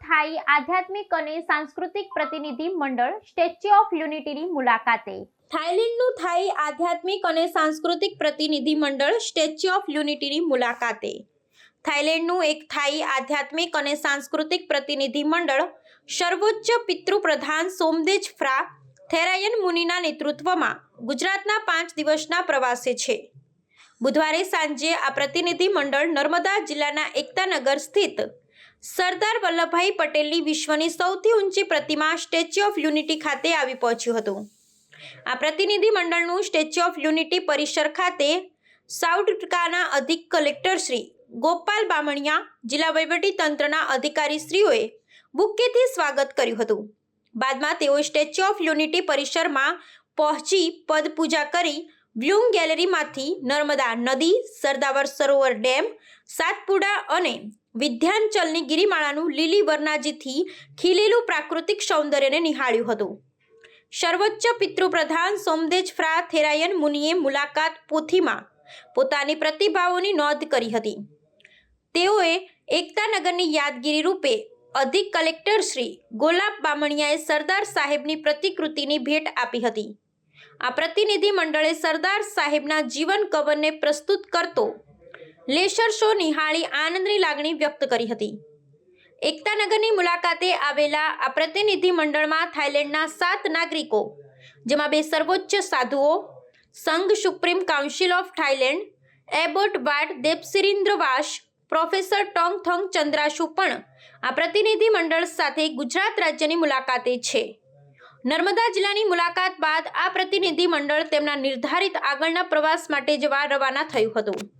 થાઈ આધ્યાત્મિક અને સાંસ્કૃતિક પ્રતિનિધિ મંડળ સ્ટેચ્યુ ઓફ યુનિટીની મુલાકાતે. થાઇલેન્ડનું થાઈ આધ્યાત્મિક અને સાંસ્કૃતિક પ્રતિનિધિ મંડળ સ્ટેચ્યુ ઓફ યુનિટીની મુલાકાતે. થાઇલેન્ડનું એક થાઈ આધ્યાત્મિક અને સાંસ્કૃતિક પ્રતિનિધિ મંડળ સર્વોચ્ચ પિતૃપ્રધાન સોમદેજ ફ્રા થેરાયન મુનિના નેતૃત્વમાં ગુજરાતના પાંચ દિવસના પ્રવાસે છે. બુધવારે સાંજે આ પ્રતિનિધિ મંડળ નર્મદા જિલ્લાના એકતાનગર સ્થિત સરદાર વલ્લભભાઈ પટેલની વિશ્વની સૌથી ઊંચી પ્રતિમા સ્ટેચ્યુ ઓફ યુનિટી ખાતે આવી પહોંચ્યું હતું. આ પ્રતિનિધિ મંડળનું સ્ટેચ્યુ ઓફ યુનિટી પરિસર ખાતે સાઉથ ટકાના અધિક કલેક્ટર શ્રી ગોપાલ બામણિયા, જિલ્લા વહીવટી તંત્રના અધિકારીશ્રીઓએ બુકેથી સ્વાગત કર્યું હતું. બાદમાં તેઓ સ્ટેચ્યુ ઓફ યુનિટી પરિસરમાં પહોંચી પદપૂજા કરી વ્યુંગ ગેલેરીમાંથી નર્મદા નદી, સરદાવર સરોવર ડેમ, સાતપુડા અને વિધ્યાંચલની ગિરિમાળાનું લીલી વરનાજીથી ખીલેલું પ્રાકૃતિક સૌંદર્યને નિહાળ્યું હતું. સર્વોચ્ચ પિતૃપ્રધાન સોમદેજ ફ્રા થેરાયન મુનિએ મુલાકાત પોથીમાં પોતાની પ્રતિભાવોની નોંધ કરી હતી. તેઓએ એકતાનગરની યાદગીરી રૂપે અધિક કલેક્ટર શ્રી ગોલાબ બામણિયાએ સરદાર સાહેબની પ્રતિકૃતિની ભેટ આપી હતી. આ પ્રતિનિધિ મંડળે સરદાર સાહેબના જીવન કવનને પ્રસ્તુત કરતો લેસર શો નિહાળી આનંદની લાગણી વ્યક્ત કરી હતી. એકતાનગરની મુલાકાતે આવેલા આ પ્રતિનિધિ મંડળમાં થાઇલેન્ડના સાત નાગરિકો, જેમાં બે સર્વોચ્ચ સાધુઓ, સંઘ supreme council of Thailand, abbot વાડ દેપસિરીન્દ્રવાસ પ્રોફેસર ટોંગ થોંગ ચંદ્રાશુ પણ આ પ્રતિનિધિ મંડળ સાથે ગુજરાત રાજ્યની મુલાકાતે છે. નર્મદા જિલ્લાની મુલાકાત બાદ આ પ્રતિનિધિ મંડળ તેમના નિર્ધારિત આગળના પ્રવાસ માટે જવા રવાના થયું હતું.